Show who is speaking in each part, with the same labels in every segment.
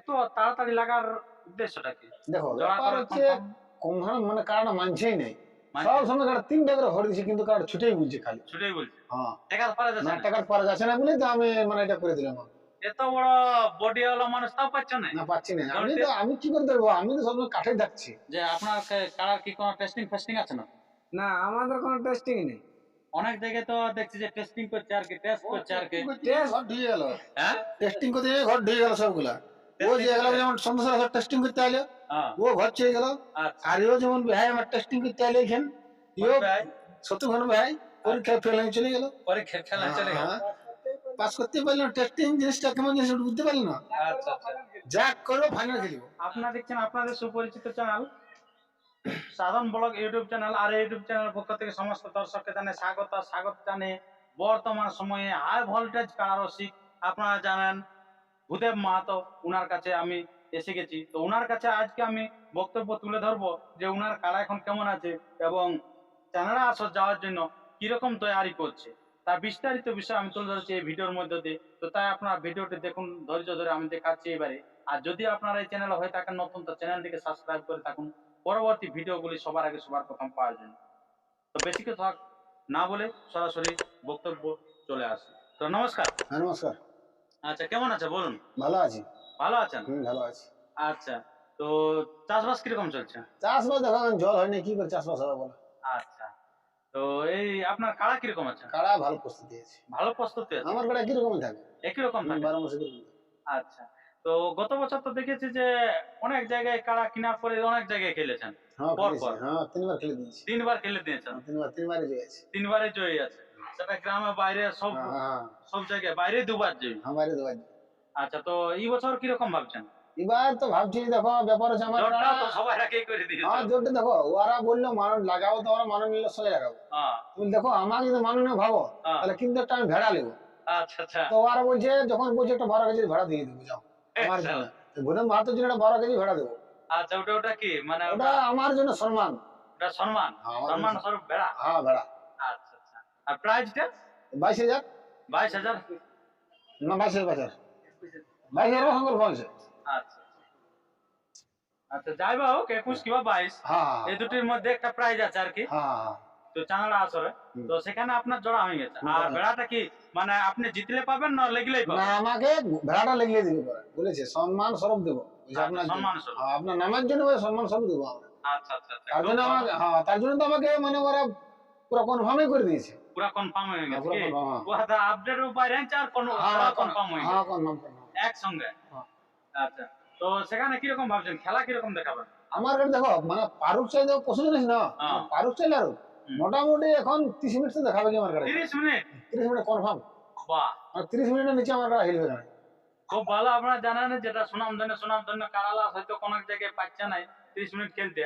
Speaker 1: এত তাড়াতাড়ি লাগার উদ্দেশ্যটা কি?
Speaker 2: দেখো ব্যাপার হচ্ছে মানে কারণটা মানছেই নেই। সব সময় কারণ তিনটা করে ভরে দিছি কিন্তু কারণ ছুটেই বুঝছে খালি।
Speaker 1: ছুটেই বলছে।
Speaker 2: হ্যাঁ।
Speaker 1: টাকা পারা যাচ্ছে
Speaker 2: না
Speaker 1: না।
Speaker 2: পারা যাচ্ছে না বলে তো আমি মানে এটা করে দিলাম।
Speaker 1: এত বড় বডি ওয়ালা মানুষ তাও পাচ্ছ না?
Speaker 2: না পাচ্ছি না। আমি তো আমি কি করে দেবো আমি তো সবসময় কাঠেই থাকছি
Speaker 1: যে আপনার কে- কারার কি কোনো টেস্টিং ফেস্টিং আছে না?
Speaker 3: না আমাদের কোনো টেস্টিং নেই।
Speaker 1: অনেক জায়গায় তো দেখছি যে টেস্টিং করছে আর কি টেস্ট করছে আর কি।
Speaker 2: ঘর ঢুকে গেল।
Speaker 1: হ্যাঁ?
Speaker 2: টেস্টিং করতে ঘর ঢুকে গেল সবগুলা। ও যে এগুলো যেমন সন্ধ্যা টেস্টিং করতে আলো
Speaker 1: হ্যাঁ।
Speaker 2: ও ঘর চলে গেল।
Speaker 1: আচ্ছা।
Speaker 2: আর ও যেমন ভাই আমার টেস্টিং করতে এখান ইও
Speaker 1: ভাই।
Speaker 2: পরীক্ষা ফেল হয়ে চলে গেল।
Speaker 1: পরীক্ষা খেলা চলে গেল।
Speaker 2: পাস করতে পারল টেস্টিং জিনিসটা কেমন জিনিস ওটা বুঝতে পারলি না।
Speaker 1: আচ্ছা আচ্ছা।
Speaker 2: যা ফাইনাল খেলিব
Speaker 1: আপনারা দেখছেন আপনাদের সুপরিচিত channel Sadhan blog YouTube channel আর ইউটিউব চ্যানেল পক্ষ থেকে সমস্ত দর্শককে জানে স্বাগত। আর স্বাগত জানে বর্তমান সময়ে হাই ভোল্টেজ কারারসিক আপনারা জানেন ভূদেব মাহাতো উনার কাছে আমি এসে গেছি। তো উনার কাছে আজকে আমি বক্তব্য তুলে ধরবো যে উনার কারা এখন কেমন আছে এবং চ্যানেলে আসর যাওয়ার জন্য কীরকম তৈরি করছে। তার বিস্তারিত বিষয় আমি তুলে ধরেছি এই ভিডিওর মধ্যে দিয়ে। তো তাই আপনারা ভিডিওটি দেখুন, ধৈর্য ধরে আমি দেখাচ্ছি এবারে। আর যদি আপনারা এই চ্যানেলে হয়ে থাকেন নতুন, তো চ্যানেলটিকে সাবস্ক্রাইব করে থাকুন। পরবর্তী ভিডিওগুলি সবার আগে সবার প্রথম পাওয়ার জন্য। তো বেশি কিছু না বলে সরাসরি বক্তব্য চলে আসি। তো নমস্কার।
Speaker 2: হ্যাঁ নমস্কার।
Speaker 1: আচ্ছা কেমন আছে? বলুন।
Speaker 2: ভালো আছি।
Speaker 1: ভালো আছেন?
Speaker 2: হুম ভালো আছি।
Speaker 1: আচ্ছা তো চাষবাস কীরকম চলছে?
Speaker 2: চাষবাস দেখো জল হয়নি কি করে চাষবাস হবে বলো?
Speaker 1: আচ্ছা তো এই আপনার কাড়া কীরকম আছে?
Speaker 2: কাড়া ভালো প্রস্তুতি আছে।
Speaker 1: ভালো প্রস্তুতি আছে?
Speaker 2: আমার কাড়া কীরকম থাকে?
Speaker 1: একই রকম থাকে?
Speaker 2: বারো মাসে
Speaker 1: আচ্ছা তো গত বছর তো দেখেছি যে অনেক জায়গায় কাড়া কেনার পরে অনেক জায়গায় খেলেছেন।
Speaker 2: হ্যাঁ হ্যাঁ তিনবার খেলে দিয়েছি।
Speaker 1: তিনবার খেলে দিয়েছেন?
Speaker 2: তিনবার তিনবারই জয়েছি
Speaker 1: তিনবারে জয়ী আছে। সেটা গ্রামে বাইরে সব
Speaker 2: হ্যাঁ হ্যাঁ
Speaker 1: সব জায়গায় বাইরে দুবার জয়ী
Speaker 2: হ্যাঁ বাইরে
Speaker 1: আচ্ছা তো এই বছর কীরকম ভাবছেন?
Speaker 2: এবার তো ভাবছি দেখো ব্যাপার হচ্ছে আমার
Speaker 1: জোরটা তো সবাই আগেই করে
Speaker 2: হ্যাঁ জোরটা দেখো ওরা বলল মানুষ লাগাবো তো ওরা মানুষ নিলে সঙ্গে লাগাবো
Speaker 1: হ্যাঁ।
Speaker 2: তুমি দেখো আমাকে যদি মানুষ ভাবো
Speaker 1: হ্যাঁ।
Speaker 2: তাহলে কিন্তু একটা আমি ভেড়া নেব।
Speaker 1: আচ্ছা আচ্ছা।
Speaker 2: তো ওরা বলছে যখন বলছে একটা বারো কেজি ভেড়া দিয়ে দেবো যাও। আমার। জন্য। মাহাতোর জন্য একটা বারো কেজি ভেড়া দেবো।
Speaker 1: আচ্ছা ওটা ওটা কি? মানে
Speaker 2: ওটা আমার জন্য সম্মান।
Speaker 1: সম্মান? সম্মান স্বরূপ
Speaker 2: হ্যাঁ ভেড়া
Speaker 1: আর প্রাইসটা
Speaker 2: বাইশ হাজার।
Speaker 1: বাইশ হাজার?
Speaker 2: না বাইশ হাজার বাইশ হাজার বাইশ হাজার সংকল্প হয়েছে
Speaker 1: আচ্ছা। আচ্ছা যাই বা হোক একুশ কিংবা বাইশ
Speaker 2: হ্যাঁ।
Speaker 1: এই দুটির মধ্যে একটা প্রাইজ আছে আর কি।
Speaker 2: হ্যাঁ হ্যাঁ।
Speaker 1: তো চাঙ্গালা আসরে। তো সেখানে আপনার জোড়া হয়ে গেছে। আর। বেড়াটা কি মানে আপনি জিতলে পাবেন না লেগলেই
Speaker 2: না আমাকে ভেড়াটা লেগিয়ে দিবে বলেছে সম্মান স্বরূপ দেবো।
Speaker 1: আচ্ছা,
Speaker 2: আপনার
Speaker 1: সম্মান স্বরূপ।
Speaker 2: আপনার নামের জন্য সম্মান স্বরূপ দেবো আমরা।
Speaker 1: আচ্ছা আচ্ছা আচ্ছা।
Speaker 2: তার জন্য আমাকে হ্যাঁ তার জন্য তো আমাকে মানে ওরা পুরো কনফার্মই করে দিয়েছে।
Speaker 1: পুরা কনফার্ম হয়ে গেছে কি?
Speaker 2: হ্যাঁ।
Speaker 1: আপডেট বাইরে আনছে আর কোন
Speaker 2: হ্যাঁ
Speaker 1: কনফার্ম হয়ে
Speaker 2: হ্যাঁ
Speaker 1: গেছে।
Speaker 2: কনফার্ম কনফার্ম
Speaker 1: একসঙ্গে?
Speaker 2: হ্যাঁ।
Speaker 1: আচ্ছা তো সেখানে কীরকম ভাবছেন? খেলা কীরকম দেখাবেন?
Speaker 2: আমার কাছে দেখো মানে পারুক চাইলে পশু জিনিস না?
Speaker 1: হ্যাঁ।
Speaker 2: পারুক চাইলে আরও।
Speaker 1: হুম।
Speaker 2: মোটামুটি এখন তিরিশ মিনিট তো দেখাবে কি আমার কাছে?
Speaker 1: তিরিশ মিনিট
Speaker 2: তিরিশ মিনিট কনফার্ম
Speaker 1: বাহ।
Speaker 2: আর তিরিশ মিনিটের নিচে আমার কাছে হিলবে না
Speaker 1: খুব ভালো আপনারা জানেন যেটা সুনাম ধন্য সুনাম ধন্য কারালা হয়তো কোন জায়গায় পাচ্ছে নাই তিরিশ মিনিট খেলতে।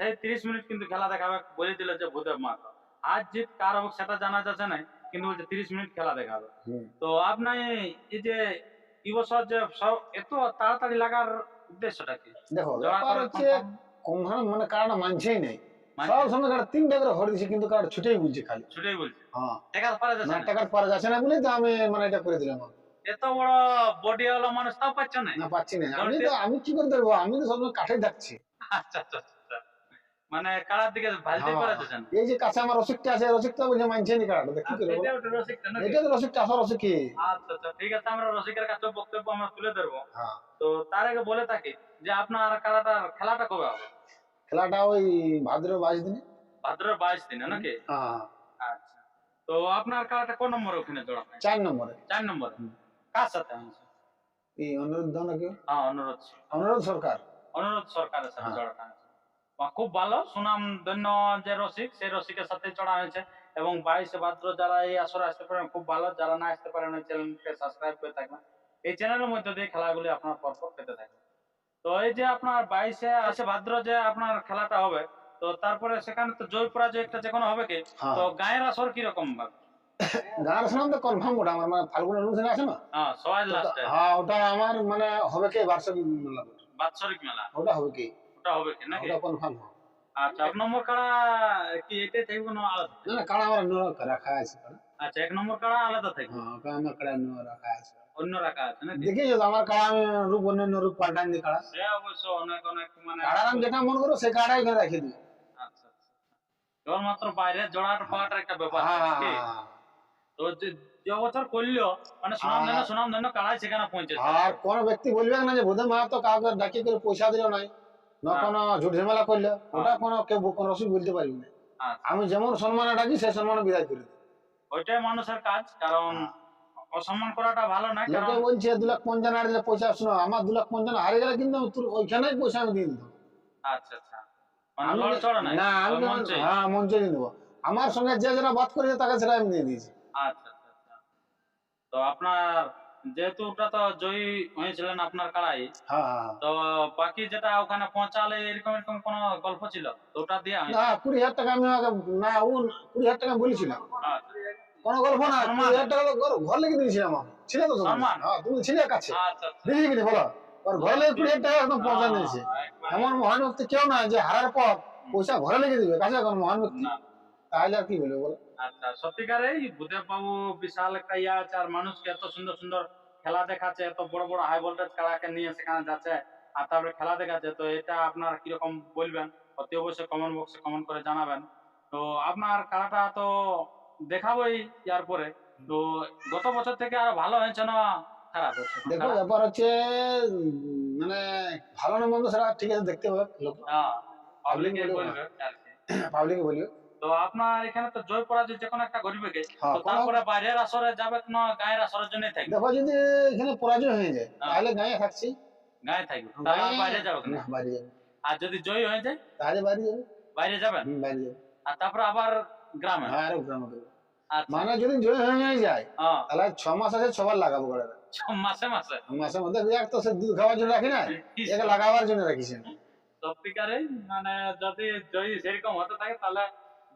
Speaker 1: সেই তিরিশ মিনিট কিন্তু খেলা দেখাবে বলে দিল যে ভূদেব মাত্র আজ জিত কার হোক সেটা জানা যাচ্ছে না কিন্তু বলছে তিরিশ মিনিট খেলা দেখাবে। তো আপনার এই যে এই বছর যে সব এত তাড়াতাড়ি লাগার উদ্দেশ্যটা কি?
Speaker 2: দেখো ব্যাপার হচ্ছে কোনখানে মানে কারণটা মানছেই নেই। সব সময় কারণ তিনটা করে ভরে দিছি কিন্তু কারণ ছুটেই বুঝছে খালি।
Speaker 1: ছুটেই বলছে।
Speaker 2: হ্যাঁ।
Speaker 1: পারা যাচ্ছে না।
Speaker 2: টাকা পারা যাচ্ছে না বলে তো আমি মানে এটা করে দিলাম।
Speaker 1: এত বড় বডি ওয়ালা মানুষ তাও পাচ্ছে না।
Speaker 2: না পাচ্ছি না। আমি তো আমি কি করে দেবো আমি তো সবসময় কাঠেই থাকছি।
Speaker 1: আচ্ছা আচ্ছা আচ্ছা। মানে দিকে ভালতে
Speaker 2: হ্যাঁ।
Speaker 1: যাচ্ছে না
Speaker 2: এই যে কাছে আমার রসিকটা আছে রসিকটা বলছে মানছে নি কারাটা কি
Speaker 1: এটা ওটা রসিকটা নাকি?
Speaker 2: এটা তো রসিকটা আসল রসিক কি?
Speaker 1: আচ্ছা আচ্ছা ঠিক আছে আমরা রসিকের কাছে বক্তব্য আমরা তুলে ধরবো।
Speaker 2: হ্যাঁ।
Speaker 1: তো তার আগে বলে থাকি যে আপনার খেলাটা খেলাটা কবে হবে?
Speaker 2: খেলাটা ওই ভাদ্র বাইশ দিনে।
Speaker 1: ভাদ্রের বাইশ দিনে নাকি?
Speaker 2: হ্যাঁ।
Speaker 1: আচ্ছা তো আপনার কোন নম্বরে ওখানে জোড়া?
Speaker 2: চার নম্বরে।
Speaker 1: চার নম্বরে? কার সাথে?
Speaker 2: এই অনুরোধ নাকি
Speaker 1: হ্যাঁ অনুরোধ।
Speaker 2: অনুরোধ সরকার।
Speaker 1: অনুরোধ সরকারের সাথে
Speaker 2: হ্যাঁ।
Speaker 1: খুব ভালো। সুনাম ধন্য যে রসিক সেই রসিকের সাথে চড়া হয়েছে। এবং বাইশে ভাদ্র যারা এই আসরে আসতে পারেন খুব ভালো। যারা না আসতে পারেন ওই চ্যানেলকে সাবস্ক্রাইব করে থাকবেন। এই চ্যানেলের মধ্যে দিয়ে খেলাগুলি আপনার পরপর পেতে থাকবেন তো এই যে আপনার বাইশে আসে ভাদ্র যে আপনার খেলাটা হবে তো তারপরে সেখানে তো জয় পরাজয় একটা যে কোনো হবে কি?
Speaker 2: হ্যাঁ।
Speaker 1: তো গায়ের আসর কীরকম ভাবে?
Speaker 2: গান শুনাম তো কনফার্ম ওটা আমার মানে ফাল্গুন অনুষ্ঠানে আছে না?
Speaker 1: হ্যাঁ সবাই লাস্টে
Speaker 2: হ্যাঁ ওটা আমার মানে হবে কি বার্ষিক মেলা
Speaker 1: বাৎসরিক মেলা।
Speaker 2: ওটা হবে কি?
Speaker 1: ওটা হবে কি নাকি?
Speaker 2: ওটা কনফার্ম
Speaker 1: আচ্ছা এক নম্বর কাড়া কি থাকবে না আলাদা
Speaker 2: না না কাড়া আমার ন রাখা আছে
Speaker 1: আচ্ছা এক নম্বর কাড়া আলাদা থাকবে?
Speaker 2: হ্যাঁ ওটা আমার কাড়া ন রাখা আছে।
Speaker 1: অন্য রাখা আছে নাকি?
Speaker 2: দেখি আমার কাড়া আমি রূপ রূপ পাল্টান দিই কাড়া?
Speaker 1: সে অবশ্য অনেক অনেক মানে
Speaker 2: কাড়ার আমি যেটা মন করো সে কাড়াই এখানে রেখে দিই।
Speaker 1: আচ্ছা আচ্ছা। কেবলমাত্র বাইরে জোড়াটা পাওয়াটার একটা ব্যাপার
Speaker 2: হ্যাঁ,
Speaker 1: আছে, তো যে- বছর করল মানে সুনাম ধন্য
Speaker 2: হ্যাঁ।
Speaker 1: সুনাম ধন্য কাড়াই সেখানে পৌঁছেছে
Speaker 2: আর কোন ব্যক্তি বলবে না যে বোধে মা তো কাউকে ডাকি করে পয়সা দিল নাই। না
Speaker 1: হ্যাঁ।
Speaker 2: কোনো ঝুট ঝামেলা করলে ওটা কোনো কেউ কোনো রসিক বলতে পারবি না।
Speaker 1: আচ্ছা।
Speaker 2: আমি যেমন সম্মানে ডাকি সেই সম্মানে বিদায় করে দিই
Speaker 1: ওইটাই মানুষের কাজ কারণ অসম্মান করাটা ভালো না
Speaker 2: লোকে বলছে দু লাখ পঞ্চান্ন হারিয়ে দিলে পয়সা শোনো আমার দু লাখ পঞ্চান্ন হারিয়ে গেলে কিন্তু ওইখানেই পয়সা আমি দিয়ে দিতাম।
Speaker 1: আচ্ছা আচ্ছা। মানে
Speaker 2: না আমি? হ্যাঁ মঞ্চে দিয়ে দেবো। আমার সঙ্গে যে যারা বাদ করেছে তাকে সেটা আমি দিয়ে দিয়েছি।
Speaker 1: আচ্ছা আচ্ছা আচ্ছা। তো আপনার যেহেতু ওটা তো জয়ী হয়েছিলেন আপনার কাড়াই
Speaker 2: হ্যাঁ হ্যাঁ
Speaker 1: তো বাকি যেটা ওখানে পৌঁছালে এরকম এরকম কোনো গল্প ছিল? তো ওটা হয়নি
Speaker 2: না কুড়ি হাজার টাকা আমি না ও কুড়ি হাজার টাকা বলেছিলাম।
Speaker 1: আচ্ছা।
Speaker 2: কোনো গল্প না কুড়ি হাজার টাকা ঘর- লেগে দিয়েছিলাম ছিল তো
Speaker 1: সম্মান।
Speaker 2: হ্যাঁ তুমি ছিলে কাছে।
Speaker 1: আচ্ছা আচ্ছা।
Speaker 2: দিয়েছি বলো। ওর ঘরে লেগে কুড়ি হাজার টাকা একদম পৌঁছা দিয়েছে। এমন মহান ব্যক্তি কেউ না যে হারার পর পয়সা ঘরে লেগে দিবে। কাছে এখন মহান ব্যক্তি
Speaker 1: না।
Speaker 2: তাহলে আর কি বলব বলো?
Speaker 1: আচ্ছা সত্যিকারেই বুধেব বাবু বিশাল একটা ইয়ে আছে আর মানুষকে এত সুন্দর সুন্দর খেলা দেখাচ্ছে এত বড় বড় হাই ভোল্টেজ খেলাকে নিয়ে সেখানে যাচ্ছে আর তারপরে খেলা দেখাচ্ছে তো এটা আপনার কীরকম বলবেন? অতি অবশ্যই কমেন্ট বক্সে কমেন্ট করে জানাবেন। তো আপনার খেলাটা তো দেখাবোই ইয়ার পরে। তো গত বছর থেকে আরও ভালো হয়েছে না খারাপ? হয়েছে
Speaker 2: দেখো ব্যাপার হচ্ছে মানে ভালো না মন্দ সেটা ঠিক আছে দেখতে হবে লোক।
Speaker 1: পাবলিক
Speaker 2: পাবলিকে বলবে।
Speaker 1: তো আপনার এখানে তো জয় পরাজয় যে কোনো একটা গরিবে গে।
Speaker 2: হ্যাঁ
Speaker 1: তো তারপরে বাইরের আসরে যাবে না গায়ের আসরের জন্য থাকবে।
Speaker 2: দেখো যদি এখানে পরাজয় হয়ে যায়
Speaker 1: হ্যাঁ।
Speaker 2: তাহলে গায়ে থাকছি।
Speaker 1: গায়ে থাকবে তাহলে বাইরে যাবে না
Speaker 2: বাইরে যাবে।
Speaker 1: আর যদি জয়ী হয়ে যায়
Speaker 2: তাহলে বাইরে যাবে।
Speaker 1: বাইরে যাবেন
Speaker 2: বাইরে যাবে।
Speaker 1: আর তারপরে আবার গ্রামে?
Speaker 2: হ্যাঁ আরে গ্রামে
Speaker 1: আচ্ছা।
Speaker 2: মানে যদি জয় হয়ে যায়
Speaker 1: হ্যাঁ,
Speaker 2: তাহলে ছ মাস আছে ছবার লাগাবো করে
Speaker 1: মাসে মাসে?
Speaker 2: মাসের মধ্যে এক তো সে দুধ খাওয়ার জন্য রাখি না একে লাগাবার জন্য রাখিস
Speaker 1: সত্যিকারে মানে যদি জয়ী সেরকম হতে থাকে তাহলে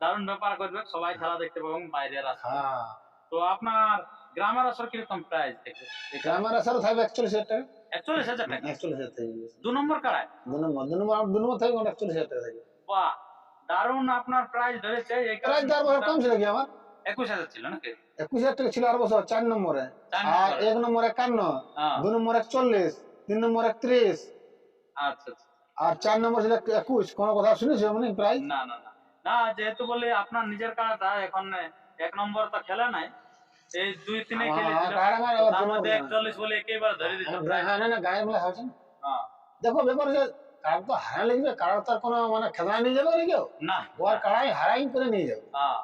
Speaker 1: দারুণ ব্যাপার করবে সবাই খেলা দেখতে পাবেন বাইরের আসর
Speaker 2: হ্যাঁ।
Speaker 1: তো আপনার গ্রামের আসর কীরকম প্রাইস দেখবে
Speaker 2: গ্রামের আসর থাকবে একচল্লিশ হাজার টাকা।
Speaker 1: একচল্লিশ হাজার টাকা?
Speaker 2: একচল্লিশ হাজার থাকবে
Speaker 1: দু নম্বর কাড়ায়?
Speaker 2: দু নম্বর দু নম্বর দু নম্বর থাকবে একচল্লিশ হাজার টাকা থাকবে।
Speaker 1: বাহ দারুণ আপনার প্রাইস ধরেছে
Speaker 2: প্রায় চার বছর কম ছিল কি আমার?
Speaker 1: একুশ হাজার ছিল নাকি?
Speaker 2: একুশ হাজার টাকা ছিল আর বছর চার নম্বরে। আর এক নম্বর একান্ন
Speaker 1: হ্যাঁ,
Speaker 2: দু নম্বর একচল্লিশ তিন নম্বর একত্রিশ।
Speaker 1: আচ্ছা আচ্ছা।
Speaker 2: আর চার নম্বর ছিল একুশ কোনো কথা শুনেছো মানে প্রায়
Speaker 1: না না। না না যেহেতু বলি আপনার নিজের কাড়াটা এখন এক নম্বর তো খেলে নাই। এই দুই তিনে খেলেছিল। তার মধ্যে একচল্লিশ বলে একেবারে ধরে
Speaker 2: হ্যাঁ না না গায়ের মেলা হচ্ছে না।
Speaker 1: হ্যাঁ,
Speaker 2: দেখো ব্যাপার হচ্ছে কার তো হারা লাগবে কার তার কোনো মানে খেলা নিয়ে যাবে না
Speaker 1: না।
Speaker 2: ও কাড়াই হারাই করে নিয়ে যাবে।
Speaker 1: হ্যাঁ,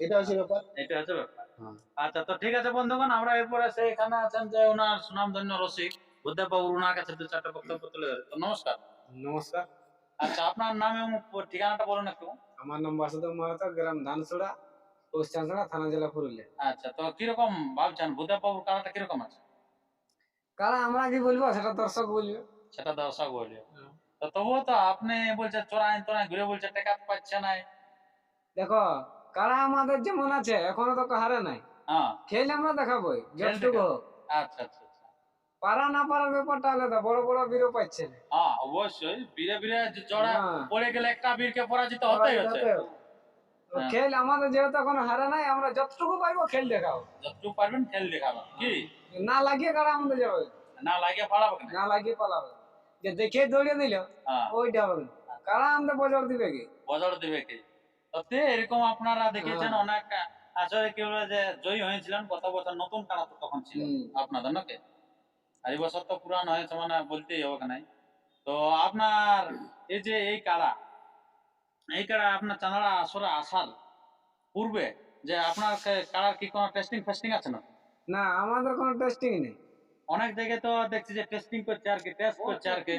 Speaker 2: এটা হচ্ছে ব্যাপার।
Speaker 1: এটা হচ্ছে ব্যাপার।
Speaker 2: হ্যাঁ।
Speaker 1: আচ্ছা তো ঠিক আছে বন্ধুগণ আমরা এরপরে এখানে আছেন যে ওনার সুনামধন্য রসিক বুদ্ধদেব বাবু ওনার কাছে দু চারটা বক্তব্য তুলে ধরে। তো নমস্কার।
Speaker 3: নমস্কার।
Speaker 1: আচ্ছা আপনার নাম এবং ঠিকানাটা বলুন একটু।
Speaker 3: আমার নাম বাসুদেব মাহাতো গ্রাম ধানসুড়া পোস্ট চাঁচড়া থানা জেলা পুরুলিয়া।
Speaker 1: আচ্ছা তো কীরকম ভাবছেন? বুদ্ধদেব বাবুর কালাটা কীরকম আছে?
Speaker 3: কারা আমরা কি বলব? সেটা দর্শক বলবে।
Speaker 1: সেটা দর্শক বলি
Speaker 3: হ্যাঁ।
Speaker 1: তো তবুও তো আপনি বলছে চোরাই তোরাই ঘুরে বলছে টাকা পাচ্ছে না
Speaker 3: দেখো কারা আমাদের যেমন আছে এখনও তো হারে নাই।
Speaker 1: হ্যাঁ।
Speaker 3: খেল আমরা যতটুকু
Speaker 1: দেখাবো। আচ্ছা আচ্ছা আচ্ছা।
Speaker 3: পারা না পারার ব্যাপারটা আলাদা বড় বড় বীরও পাচ্ছে না।
Speaker 1: হ্যাঁ অবশ্যই বীরে বীরে জড়া
Speaker 3: হ্যাঁ।
Speaker 1: পড়ে গেলে একটা বীরকে পরাজিত হতেই হচ্ছে। হ্যাঁ।
Speaker 3: খেল আমাদের যেহেতু এখন হারে নাই আমরা যতটুকু পাইবো খেল দেখাবো
Speaker 1: যতটুকু পারবেন খেল দেখাবেন। কি?
Speaker 3: না লাগিয়ে কারা আমাদের যাবে?
Speaker 1: না লাগিয়ে পালাবে না
Speaker 3: লাগিয়ে পালাবে। যে দেখে দৌড়ে দিল
Speaker 1: হ্যাঁ।
Speaker 3: ওইটা হবে। কারা আমাদের বজর দিবে কি?
Speaker 1: বদল দিবে কি? এরকম আপনারা দেখেছেন। অনেক আসলে কি যে জয়ী হয়েছিলেন গত বছর নতুন তো তখন ছিল আপনাদের নাকি? আর এই বছর তো পুরান হয়েছে মানে বলতেই হবে নাই তো আপনার এই যে এই কাড়া এই কাড়া আপনার চাঁদড়া আসরে আসার পূর্বে যে আপনার কে- কাড়ার কি কোনো টেস্টিং ফেস্টিং আছে না?
Speaker 3: না আমাদের কোনো টেস্টিং নেই।
Speaker 1: অনেক জায়গায় তো দেখছি যে টেস্টিং করছে আর কি টেস্ট করছে আর কি।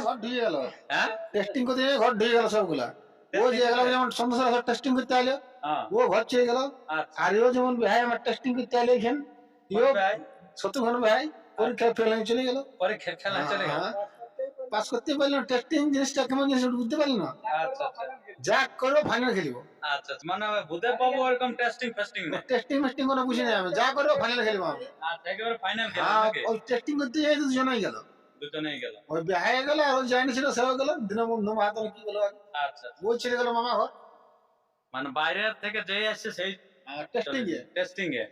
Speaker 2: ঘর ঢুকে গেল।
Speaker 1: হ্যাঁ?
Speaker 2: টেস্টিং করতে গিয়ে ঘর ঢুকে গেল সবগুলা। ও যে গেল যেমন সন্ধ্যা টেস্টিং করতে আইলো
Speaker 1: হ্যাঁ।
Speaker 2: ও ঘর ছেড়ে গেল।
Speaker 1: আচ্ছা।
Speaker 2: আর ও যেমন ভাই আমার টেস্টিং করতে আইলো এখান ইও
Speaker 1: ভাই?
Speaker 2: শত্রুঘ্ন ভাই? পরীক্ষা ফেল হয়ে চলে গেল।
Speaker 1: পরীক্ষা খেলা চলে গেল।
Speaker 2: পাস করতে পারলাম টেস্টিং জিনিসটা কেমন জিনিস বুঝতে পারলি না।
Speaker 1: আচ্ছা আচ্ছা।
Speaker 2: যা করব ফাইনাল খেলিব।
Speaker 1: আচ্ছা মানে ভূদেব বাবু এরকম টেস্টিং ফেস্টিং নেই
Speaker 2: টেস্টিং মেস্টিং কোনো বুঝি নাই আমি। যা করব ফাইনাল খেলিব আমি।
Speaker 1: আচ্ছা একেবারে ফাইনাল খেলা
Speaker 2: হ্যাঁ,
Speaker 1: নাকি?
Speaker 2: ওই টেস্টিং করতে যাই দুজনেই গেল।
Speaker 1: দুজনেই গেল।
Speaker 2: ওই বিহায় গেল আর যায়নি ছিল সেও গেল। দীনবন্ধু মাহাতো কি বলো
Speaker 1: আচ্ছা আচ্ছা।
Speaker 2: ওই ছেড়ে গেল মামা ঘর।
Speaker 1: মানে বাইরের থেকে যেই আসছে সেই
Speaker 2: টেস্টিং এ।
Speaker 1: টেস্টিং এ।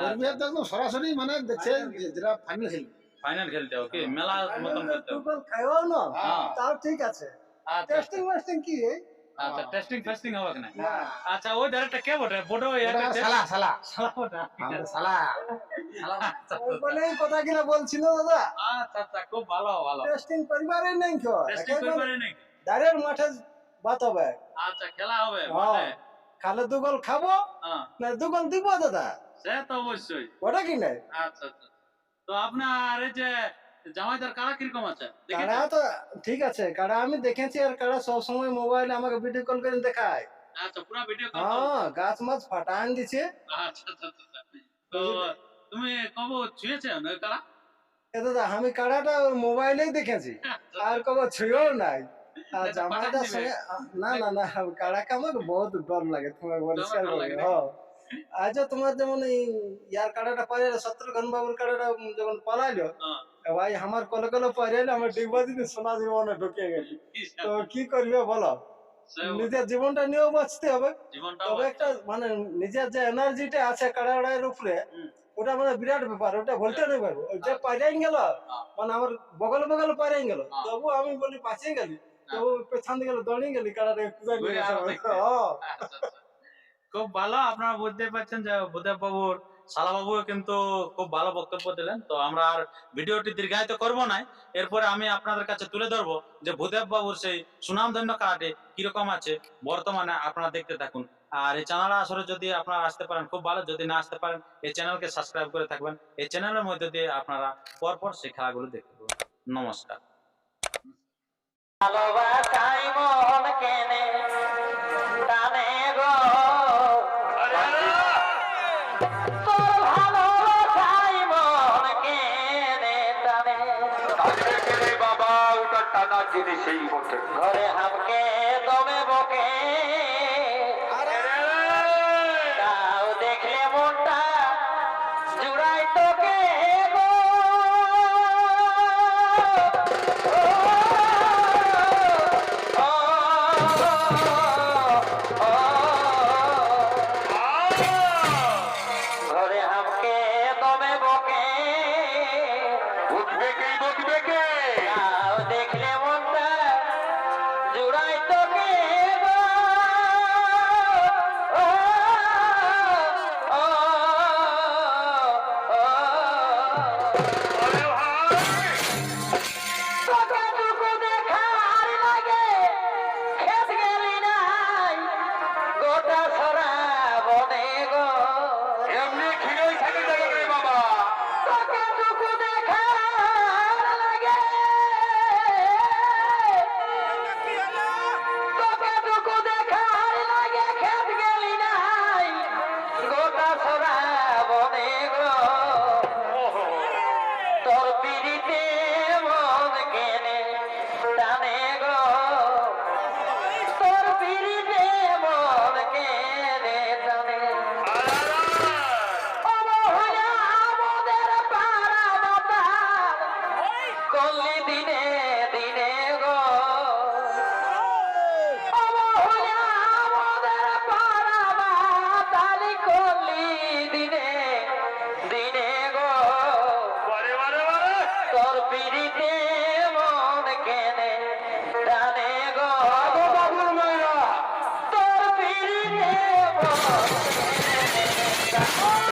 Speaker 2: কোচবিহার তো সরাসরি মানে দেখছে যেটা ফাইনাল খেলবে।
Speaker 1: ফাইনাল খেলতে হবে মেলা মতন খেলতে
Speaker 4: ফুটবল খাইও না
Speaker 1: হ্যাঁ।
Speaker 4: তাও ঠিক আছে। টেস্টিং মাস্টিং কি
Speaker 1: আচ্ছা টেস্টিং ফেস্টিং হবে
Speaker 4: না?
Speaker 1: আচ্ছা ওই ধারেটা কে বটে? বড়
Speaker 2: ওটা সালা সালা।
Speaker 1: শালা বটে।
Speaker 2: আমাদের সালা।
Speaker 1: আচ্ছা
Speaker 4: ওই বলেই কথা কিনা বলছিল দাদা।
Speaker 1: আচ্ছা আচ্ছা খুব ভালো ভালো।
Speaker 4: টেস্টিং পরিবারে নেই খো
Speaker 1: টেস্টিং পেপারে নেই।
Speaker 4: ডাইরেক্ট মাঠে বাত হবে।
Speaker 1: আচ্ছা খেলা হবে
Speaker 4: হ্যাঁ। খালে দু গোল খাব
Speaker 1: হ্যাঁ।
Speaker 4: না দু গোল দিব দাদা?
Speaker 1: সে তো অবশ্যই।
Speaker 4: ওটা কি নাই?
Speaker 1: আচ্ছা আচ্ছা। তো আপনার এই যে জামাইদার কারা কীরকম আছে?
Speaker 4: কাড়া তো ঠিক আছে কাড়া আমি দেখেছি আর কাড়া সব সময় মোবাইলে আমাকে ভিডিও কল করে দেখায়।
Speaker 1: আচ্ছা পুরো ভিডিও কল
Speaker 4: হ্যাঁ গাছ মাছ ফাটান দিছে।
Speaker 1: আচ্ছা আচ্ছা আচ্ছা তো তুমি কবে ছুঁয়েছে ওই কারা
Speaker 4: এ দাদা আমি ওই মোবাইলেই দেখেছি আর কবে ছুঁয়েও নাই। আর
Speaker 1: পাঠান
Speaker 4: সঙ্গে না না না কাড়াকে আমার বহুত ডর লাগে তোমার
Speaker 1: লাগে
Speaker 4: বলবে
Speaker 1: নাকি?
Speaker 4: হ্যাঁ। আজও তোমার যেমন এই ইয়ার কাড়াটা পাইলে শত্রুঘ্ন বাবুর কাড়াটা যখন পালাইলো
Speaker 1: হ্যাঁ।
Speaker 4: ভাই আমার কলে কলে পাইলে আমার ডিগবা দিন সোনা জীবনে ঢুকে গেছি। তো কি করবে বলো? নিজের জীবনটা নিয়েও বাঁচতে হবে। তবে একটা মানে নিজের যে এনার্জিটা আছে কাড়াড়াইয়ের উপরে ওটা মানে বিরাট ব্যাপার ওটা বলতে নেই পারব যে পাইরাই গেল মানে আমার বগল বগল পাইরাই গেল।
Speaker 1: হ্যাঁ।
Speaker 4: তবু আমি বলি পাঁচিয়ে গেলি তবু পেছন দিকে গেল দৌড়িয়ে গেলি কাড়াটা কুদাই
Speaker 1: ঘুরে খুব ভালো। আপনারা বুঝতে পারছেন যে বুধেব বাবুর শালা বাবু কিন্তু খুব ভালো বক্তব্য দিলেন। তো আমরা আর ভিডিওটি দীর্ঘায়িত করব না এরপরে আমি আপনাদের কাছে তুলে ধরবো যে ভূদেব বাবুর সেই সুনামধন্য কারাটে কীরকম আছে বর্তমানে আপনারা দেখতে থাকুন। আর এই চ্যানেল আসলে যদি আপনারা আসতে পারেন, খুব ভালো। যদি না আসতে পারেন, এই চ্যানেলকে সাবস্ক্রাইব করে থাকবেন। এই চ্যানেলের মধ্যে দিয়ে আপনারা পরপর সেই খেলাগুলো দেখতে পাবেন। নমস্কার।
Speaker 5: ভালোবাসাই মন কেনে। টানা
Speaker 6: সেই বটে
Speaker 5: ঘরে হামকে দমে বকে। তাও দেখলে মনটা জুড়াই তোকে। কলি দিনে